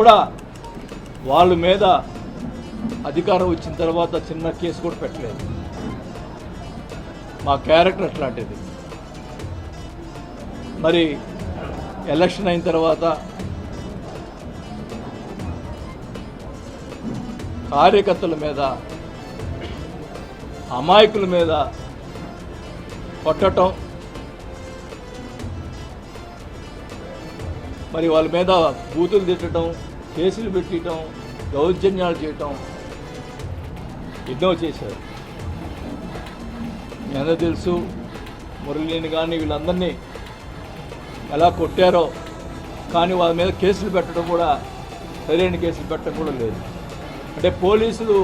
కూడా వాళ్ళ మీద అధికారం వచ్చిన తర్వాత చిన్న కేసు కూడా పెట్టలేదు. మా క్యారెక్టర్ అట్లాంటిది. మరి ఎలక్షన్ అయిన తర్వాత కార్యకర్తల మీద అమాయకుల మీద కొట్టటం మరి వాళ్ళ మీద బూతులు తిట్టడం కేసులు పెట్టడం దౌర్జన్యాలు చేయటం ఎన్నో చేశారు. ఎంత తెలుసు మురళిని కానీ వీళ్ళందరినీ ఎలా కొట్టారో కానీ వాళ్ళ మీద కేసులు పెట్టడం కూడా సరైన కేసులు పెట్టడం కూడా లేదు. అంటే పోలీసులు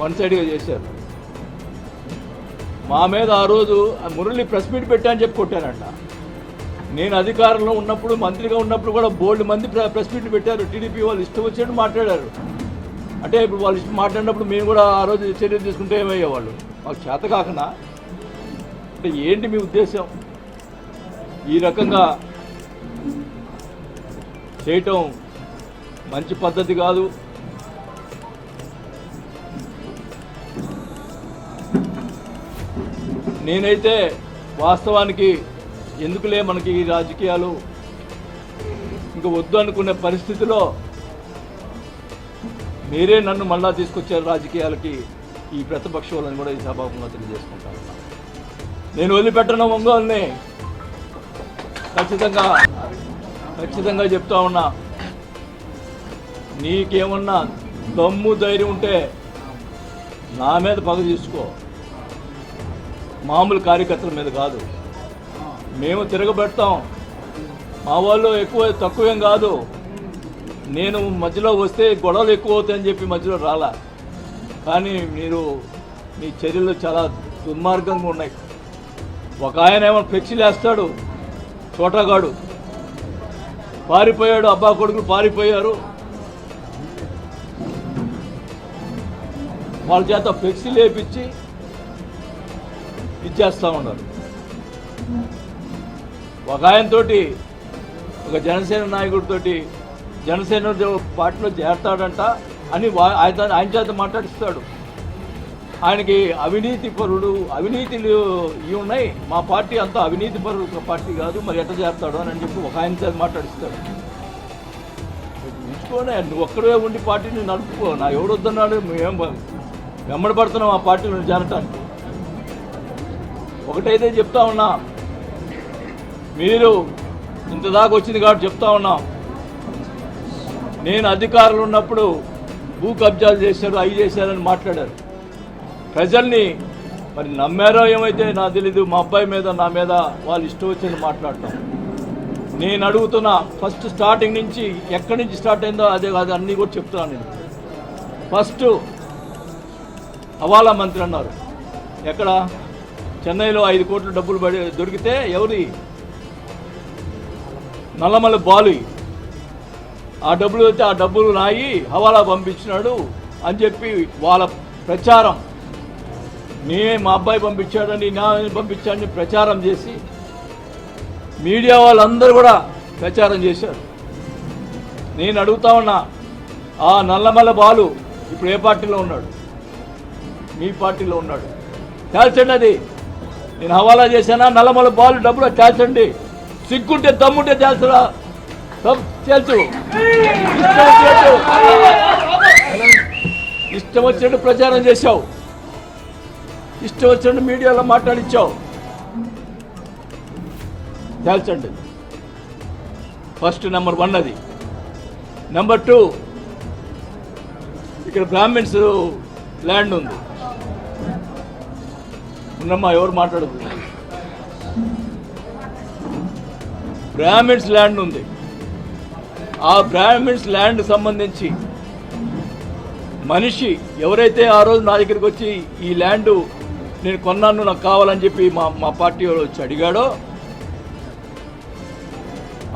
వన్ సైడ్గా చేశారు. మా మీద ఆ రోజు ఆ మురళి ప్రెస్ మీట్ పెట్టా అని చెప్పి కొట్టానంట నేను అధికారంలో ఉన్నప్పుడు మంత్రిగా ఉన్నప్పుడు కూడా బోల్డ్ మంది ప్ర- ప్రెస్ మీట్లు పెట్టారు. టీడీపీ వాళ్ళు ఇష్టం వచ్చినట్టు మాట్లాడారు. అంటే ఇప్పుడు వాళ్ళు ఇష్టం మాట్లాడినప్పుడు మేము కూడా ఆ రోజు చర్యలు తీసుకుంటే ఏమయ్యేవాళ్ళు? మాకు చేత కాకనా? అంటే ఏంటి మీ ఉద్దేశం? ఈ రకంగా చేయటం మంచి పద్ధతి కాదు. నేనైతే వాస్తవానికి ఎందుకులే మనకి ఈ రాజకీయాలు? ఇంకా వద్దు అనుకునే పరిస్థితిలో మీరే నన్ను మళ్ళా తీసుకొచ్చారు రాజకీయాలకి. ఈ ప్రతిపక్ష వాళ్ళని కూడా ఈ సభాముఖంగా తెలియజేసుకుంటాను. నేను వదిలిపెట్టను ఒంగోల్ని. ఖచ్చితంగా ఖచ్చితంగా చెప్తా ఉన్నా. నీకేమన్నా దమ్ము ధైర్యం ఉంటే నా మీద పగ తీసుకో. మామూలు కార్యకర్తల మీద కాదు. మేము తిరగబెడతాం. మా వాళ్ళు ఎక్కువ తక్కువేం కాదు. నేను మధ్యలో వస్తే గొడవలు ఎక్కువ అవుతాయని చెప్పి మధ్యలో రాలా. కానీ మీరు మీ చర్యలు చాలా దుర్మార్గంగా ఉన్నాయి. ఒక ఆయన ఏమో ఫ్లెక్సీలు వేస్తాడు చోటగాడు పారిపోయాడు అబ్బా కొడుకులు పారిపోయారు. వాళ్ళ చేత ఫ్లెక్సీలు వేపించి ఇచ్చేస్తూ ఉన్నారు. ఒక ఆయనతోటి ఒక జనసేన నాయకుడితోటి జనసేన పార్టీలో చేరతాడంట అని వా- ఆయన ఆయన చేత మాట్లాడిస్తాడు. ఆయనకి అవినీతి పరుడు అవినీతిలు ఇవి ఉన్నాయి. మా పార్టీ అంతా అవినీతి పరుడు పార్టీ కాదు మరి ఎట్లా చేస్తాడు అని చెప్పి ఒక ఆయన చేత మాట్లాడిస్తాడు. ఉంచుకోనే నువ్వు ఒక్కడే ఉండి పార్టీని నడుపుకో నా ఎవడు వద్దన్నాడు మేము వెంబడి పడుతున్నాం ఆ పార్టీలో చేరటానికి ఒకటైతే చెప్తా ఉన్నా మీరు ఇంత దాకా వచ్చింది కాబట్టి చెప్తా ఉన్నాం. నేను అధికారులు ఉన్నప్పుడు భూ కబ్జాలు చేశారు అవి చేశారని మాట్లాడారు. ప్రజల్ని మరి నమ్మారో ఏమైతే నాకు తెలీదు మా అబ్బాయి మీద నా మీద వాళ్ళు ఇష్టం వచ్చింది మాట్లాడటం నేను అడుగుతున్నా ఫస్ట్ స్టార్టింగ్ నుంచి ఎక్కడి నుంచి స్టార్ట్ అయిందో అదే కాదు అన్నీ కూడా చెప్తున్నాను నేను. ఫస్ట్ హవాలా మంత్రి అన్నారు. ఎక్కడ? చెన్నైలో ఐదు కోట్ల డబ్బులు పడి దొరికితే ఎవరి? నల్లమల్ల బాలు. ఆ డబ్బులు వచ్చి ఆ డబ్బులు నాయి హవాలా పంపించినాడు అని చెప్పి వాళ్ళ ప్రచారం. నే మా అబ్బాయి పంపించాడని నా పంపించాడని ప్రచారం చేసి మీడియా వాళ్ళందరూ కూడా ప్రచారం చేశారు. నేను అడుగుతా ఉన్నా ఆ నల్లమల్ల బాలు ఇప్పుడు ఏ పార్టీలో ఉన్నాడు? మీ పార్టీలో ఉన్నాడు. తేల్చండి అది. నేను హవాలా చేశానా? నల్లమల్ల బాలు డబ్బులు తేల్చండి సిగ్గుంటే దమ్ముంటే తేల్చరా. దమ్ ఇష్టం వచ్చినట్టు. ప్రచారం చేశావు. ఇష్టం వచ్చినట్టు మీడియాలో మాట్లాడిచ్చావు. తేల్చండి. ఫస్ట్ నెంబర్ వన్ అది. Number two. ఇక్కడ బ్రాహ్మిన్స్ ల్యాండ్ ఉంది. ఉన్నమ్మా ఎవరు మాట్లాడుతున్నారు బ్రాహ్మిన్స్ ల్యాండ్ ఉంది. ఆ బ్రాహ్మిన్స్ ల్యాండ్ సంబంధించి మనిషి ఎవరైతే ఆ రోజు నా దగ్గరికి వచ్చి ఈ ల్యాండ్ నేను కొన్నాను నాకు కావాలని చెప్పి మా మా పార్టీ వాళ్ళు వచ్చి అడిగాడో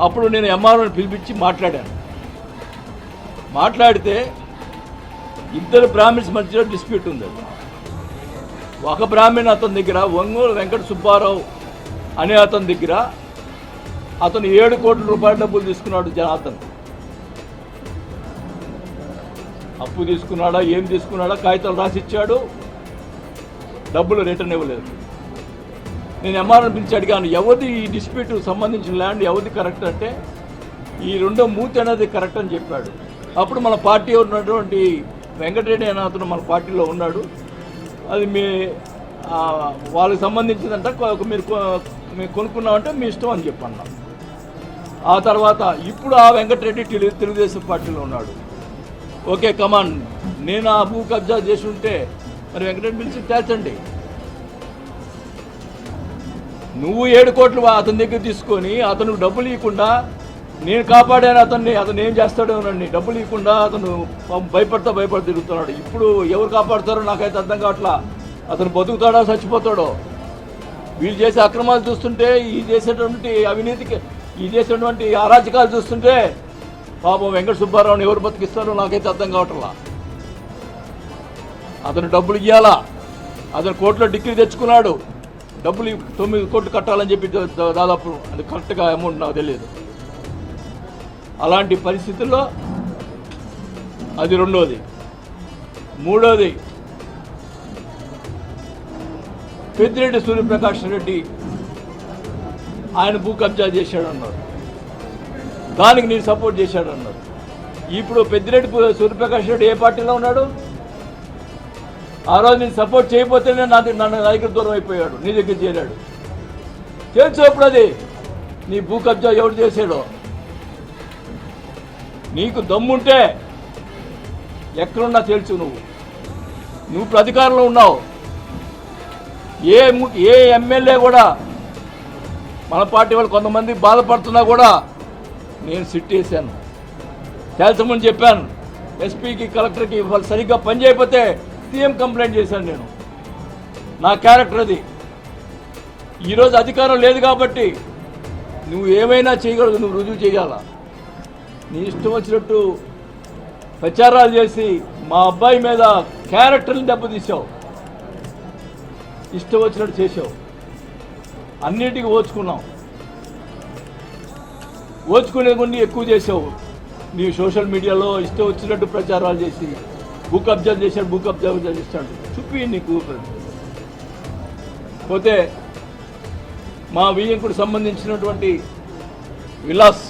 అప్పుడు నేను ఎంఆర్ఓని పిలిపించి మాట్లాడాను. మాట్లాడితే ఇద్దరు బ్రాహ్మిన్స్ మధ్యలో డిస్ప్యూట్ ఉంది. ఒక బ్రాహ్మణ్ అతని దగ్గర ఒంగోలు వెంకట సుబ్బారావు అనే అతని దగ్గర అతను ఏడు కోట్ల రూపాయల డబ్బులు తీసుకున్నాడు జనార్దన్ అప్పు తీసుకున్నాడా ఏం తీసుకున్నాడా కాగితాలు రాసిచ్చాడు డబ్బులు రిటర్న్ ఇవ్వలేదు. నేను ఎంఆర్ఎన్ పిలిచి అడిగాను ఎవరిది ఈ డిస్ప్యూట్ సంబంధించిన ల్యాండ్ ఎవరిది కరెక్ట్ అంటే ఈ రెండో మూతి అనేది కరెక్ట్ అని చెప్పాడు. అప్పుడు మన పార్టీ ఉన్నటువంటి వెంకటరెడ్డి అనే అతను మన పార్టీలో ఉన్నాడు. అది మీ వాళ్ళకి సంబంధించిందంట మీరు మేము కొనుక్కున్నామంటే మీ ఇష్టం అని చెప్పన్నాను ఆ తర్వాత ఇప్పుడు ఆ వెంకటరెడ్డి తెలు తెలుగుదేశం పార్టీలో ఉన్నాడు. ఓకే కమాన్ నేను ఆ భూ కబ్జా చేసి ఉంటే మరి వెంకటరెడ్డి పిలిచి తేల్చండి. నువ్వు ఏడు కోట్లు అతని దగ్గర తీసుకొని అతను డబ్బులు ఇవ్వకుండా నేను కాపాడాను అతన్ని అతను ఏం చేస్తాడో నండి డబ్బులు ఇవ్వకుండా అతను భయపడతా భయపడి తిరుగుతున్నాడు. ఇప్పుడు ఎవరు కాపాడుతారో నాకైతే అర్థం కావట్లా. అతను బతుకుతాడో చచ్చిపోతాడో? వీళ్ళు చేసే అక్రమాలు చూస్తుంటే ఈ చేసేటువంటి అవినీతికి ఈ చేసినటువంటి అరాచకాలు చూస్తుంటే పాపం వెంకట సుబ్బారావుని ఎవరు బతికిస్తారో నాకైతే అర్థం కావట్లా. అతను డబ్బులు ఇవ్వాలా అతను కోర్టులో డిగ్రీ తెచ్చుకున్నాడు. డబ్బులు తొమ్మిది కోట్లు కట్టాలని చెప్పి దాదాపు అది కరెక్ట్గా అమౌంట్ నాకు తెలియదు. అలాంటి పరిస్థితుల్లో అది రెండోది. మూడోది పెద్దిరెడ్డి సూర్యప్రకాష్ రెడ్డి ఆయన భూ కబ్జా చేశాడు అన్నారు దానికి నేను సపోర్ట్ చేశాడన్నారు. ఇప్పుడు పెద్దిరెడ్డి సూర్యప్రకాష్ రెడ్డి ఏ పార్టీలో ఉన్నాడు? ఆ రోజు నేను సపోర్ట్ చేయకపోతేనే నా నన్ను నా దగ్గర దూరం అయిపోయాడు నీ దగ్గర చేరాడు. తెలుసు అప్పుడు అది? నీ భూ కబ్జా ఎవడు చేశాడో? నీకు దమ్ముంటే ఎక్కడున్నా తెలుసు నువ్వు. నువ్వు ఇప్పుడు అధికారంలో ఉన్నావు. ఏ ఏ ఎమ్మెల్యే కూడా మన పార్టీ వాళ్ళు కొంతమంది బాధపడుతున్నా కూడా నేను సిట్ వేసాను తేల్చమని చెప్పాను. ఎస్పీకి కలెక్టర్కి వాళ్ళు సరిగ్గా పని చేయకపోతే సీఎం కంప్లైంట్ చేశాను నేను. నా క్యారెక్టర్ అది. ఈరోజు అధికారం లేదు కాబట్టి నువ్వు ఏమైనా చేయగలదు నువ్వు రుజువు చేయాలా? నీ ఇష్టం వచ్చినట్టు ప్రచారాలు చేసి మా అబ్బాయి మీద క్యారెక్టర్ని దెబ్బతీసావు ఇష్టం వచ్చినట్టు చేసావు అన్నిటికీ ఓచుకున్నావు ఓచుకునే కొన్ని ఎక్కువ చేసావు. నీ సోషల్ మీడియాలో ఇష్టం వచ్చినట్టు ప్రచారాలు చేసి బుక్ అబ్జర్వ్ చేశాడు బుక్ అబ్జర్వ్ చేస్తాడు. చూపి నీకు. పోతే మా వియ్యంకుడు సంబంధించినటువంటి విలాస్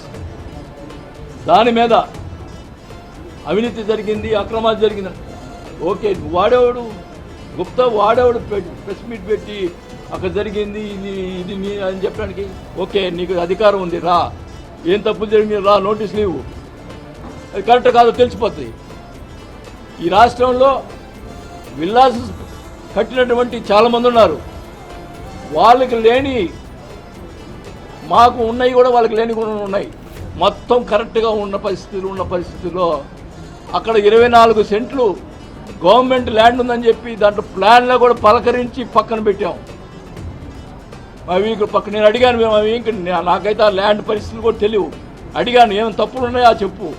దాని మీద అవినీతి జరిగింది అక్రమాలు జరిగింది ఓకే వాడేవాడు? గుప్తా వాడేవాడు ప్రెస్ మీట్ పెట్టి అక్కడ జరిగింది ఇది ఇది నీ అని చెప్పడానికి ఓకే నీకు అధికారం ఉంది రా. ఏం తప్పులు జరిగింది రా నోటీస్ లేవు. అది కరెక్ట్ కాదో తెలిసిపోతుంది ఈ రాష్ట్రంలో విల్లాస్ కట్టినటువంటి చాలామంది ఉన్నారు. వాళ్ళకి లేని మాకు ఉన్నాయి కూడా వాళ్ళకి లేని కూడా ఉన్నాయి. మొత్తం కరెక్ట్గా ఉన్న పరిస్థితులు ఉన్న పరిస్థితుల్లో అక్కడ ఇరవై నాలుగు సెంట్లు గవర్నమెంట్ ల్యాండ్ ఉందని చెప్పి దాంట్లో ప్లాన్లో కూడా పలకరించి పక్కన పెట్టాం. అవి ఇక్కడ పక్క నేను అడిగాను మేము అవి ఇంక నాకైతే ఆ ల్యాండ్ పరిస్థితులు కూడా తెలియవు. అడిగాను ఏమైనా తప్పులు ఉన్నాయా చెప్పు.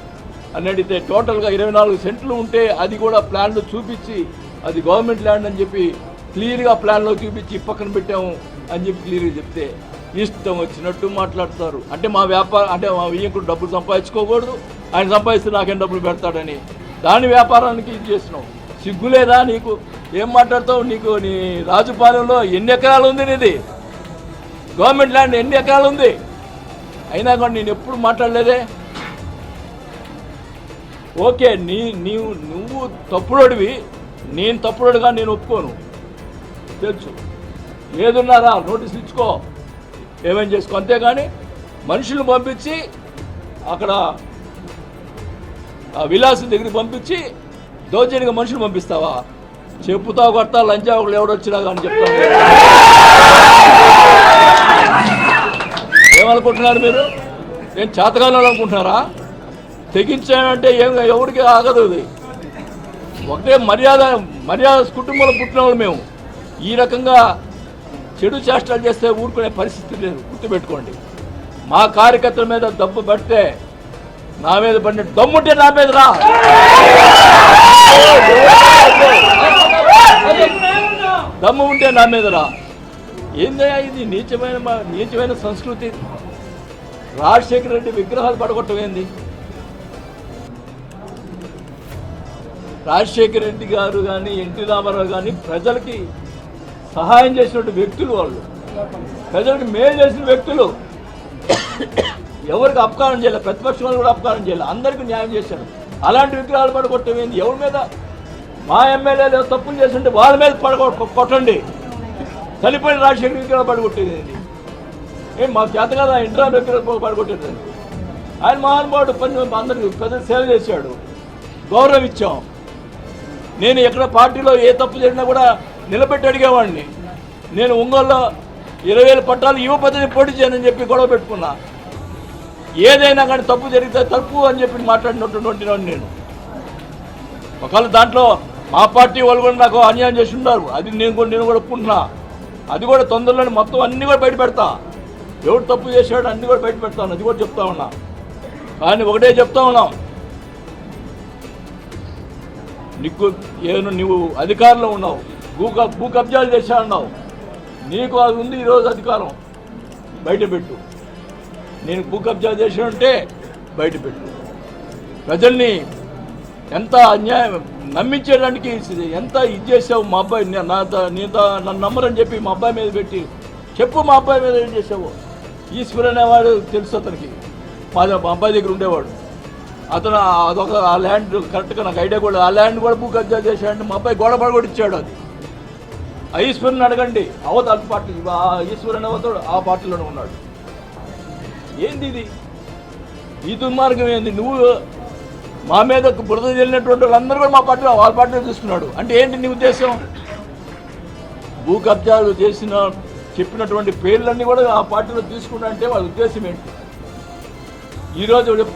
అని అడిగితే టోటల్గా ఇరవై నాలుగు సెంట్లు ఉంటే అది కూడా ప్లాన్లో చూపించి అది గవర్నమెంట్ ల్యాండ్ అని చెప్పి క్లియర్గా ప్లాన్లో చూపించి పక్కన పెట్టాము. అని చెప్పి క్లియర్గా చెప్తే ఇష్టం వచ్చినట్టు మాట్లాడతారు. అంటే మా వ్యాపారం అంటే మా వియ్యంకుడు డబ్బులు సంపాదించుకోకూడదు. ఆయన సంపాదిస్తే నాకేం డబ్బులు పెడతాడని. దాని వ్యాపారానికి ఇది చేసినాం సిగ్గులేదా నీకు? ఏం మాట్లాడతావు నీకు? నీ రాజుపాలెంలో ఎన్ని ఎకరాలు ఉంది నీది? గవర్నమెంట్ ల్యాండ్ ఎన్ని ఎకరాలు ఉంది? అయినా కూడా నేను ఎప్పుడు మాట్లాడలేదే? ఓకే నీ నీవు నువ్వు తప్పుడోడివి నేను తప్పుడోడుగా నేను ఒప్పుకోను. తెలుసు. ఏదున్నారా నోటీసులు ఇచ్చుకో. ఏమేం చేసుకో అంతేగాని మనుషులు పంపించి అక్కడ ఆ విలాసం దగ్గరికి పంపించి దౌర్జన్యంగా మనుషులు పంపిస్తావా? చెప్పుతా కొడతా లంచా ఒకళ్ళు ఎవడొచ్చినా కానీ చెప్తాను ఏమనుకుంటున్నారు మీరు? నేను చేతకాలను అనుకుంటున్నారా? తెగించానంటే ఏం ఎవరికి ఆగదు అది ఒకటే మర్యాద మర్యాద కుటుంబంలో పుట్టిన వాళ్ళు మేము. ఈ రకంగా చెడు చేష్టలు చేస్తే ఊరుకునే పరిస్థితి లేదు. గుర్తుపెట్టుకోండి. మా కార్యకర్తల మీద దెబ్బ పడితే నా మీద పడిన దమ్ముంటే నా మీద రా. దమ్ము ఉంటే నా మీద రా. ఏందయ్యా ఇది? నీచమైన నీచమైన సంస్కృతి. రాజశేఖర రెడ్డి విగ్రహాలు పడగొట్టం ఏంది? రాజశేఖర రెడ్డి గారు కానీ ఎన్టీ రామారావు కానీ ప్రజలకి సహాయం చేసినటువంటి వ్యక్తులు వాళ్ళు. ప్రజలకు మేలు చేసిన వ్యక్తులు. ఎవరికి అపకారం చేయలేదు ప్రతిపక్షం వాళ్ళు కూడా అపకారం చేయలేదు అందరికీ న్యాయం చేశారు అలాంటి విగ్రహాలు పడగొట్టమేంది ఎవరి మీద మా ఎమ్మెల్యేలు తప్పులు చేస్తుంటే వాళ్ళ మీద పడగొ కొట్టండి చనిపోయిన రాజశేఖర్ విగ్రహాలు పడగొట్టేది ఏం మాకు చేత కదా ఇంట్రా విగ్రహాలు పడగొట్టేది ఆయన మహానుభావుడు పని అందరికి పెద్ద సేవ చేశాడు గౌరవం ఇచ్చాం నేను ఎక్కడ పార్టీలో ఏ తప్పు చేసినా కూడా నిలబెట్టి అడిగేవాడిని నేను ఒంగోలులో ఇరవై వేల పట్టాలు యువ పద్ధతిని పోటీ చేయనని చెప్పి గొడవ పెట్టుకున్నా ఏదైనా కానీ తప్పు జరిగితే తప్పు అని చెప్పి మాట్లాడినటువంటి నేను. ఒకవేళ దాంట్లో మా పార్టీ వాళ్ళు కూడా నాకు అన్యాయం చేసి ఉన్నారు. అది నేను కూడా నేను కూడా ఒప్పుకుంటున్నా. అది కూడా తొందరలోనే మొత్తం అన్నీ కూడా బయట పెడతా. ఎవడు తప్పు చేశాడు అన్ని కూడా బయట పెడతాను. అది కూడా చెప్తా ఉన్నా. కానీ ఒకటే చెప్తా ఉన్నాం. నీకు ఏను నువ్వు అధికారంలో ఉన్నావు. భూ భూ కబ్జాలు చేశా ఉన్నావు నీకు అది ఉంది ఈరోజు అధికారం. బయట పెట్టు. నేను భూ కబ్జా చేసి ఉంటే బయట పెట్టు. ప్రజల్ని ఎంత అన్యాయం నమ్మించేయడానికి ఇది ఎంత ఇది చేసావు మా అబ్బాయి నా నీతో నన్ను నమ్మరని చెప్పి మా అబ్బాయి మీద పెట్టి చెప్పు మా అబ్బాయి మీద ఏం చేసావు? ఈశ్వర్ అనేవాడు తెలుసు అతనికి. మా అబ్బాయి దగ్గర ఉండేవాడు. అతను అదొక ఆ ల్యాండ్ కరెక్ట్గా నాకు ఐడియా కూడా ఆ ల్యాండ్ కూడా భూ కబ్జా చేశాడు మా అబ్బాయి గోడ కూడా ఇచ్చాడు అది. ఆ ఈశ్వరుని అడగండి. అవతల పార్టీ ఈశ్వరుని అవతడు ఆ పార్టీలోనే ఉన్నాడు. ఏంది ఇది ఈ దుర్మార్గం ఏంది? నువ్వు మా మీద బురద చెల్లినటువంటి వాళ్ళందరూ కూడా మా పార్టీలో వాళ్ళ పార్టీలో చూసుకున్నాడు అంటే ఏంటి నీ ఉద్దేశం? భూ కబ్జాలు చేసిన చెప్పినటువంటి పేర్లన్నీ కూడా ఆ పార్టీలో తీసుకున్నా అంటే వాళ్ళ ఉద్దేశం ఏంటి? ఈరోజు చెప్తా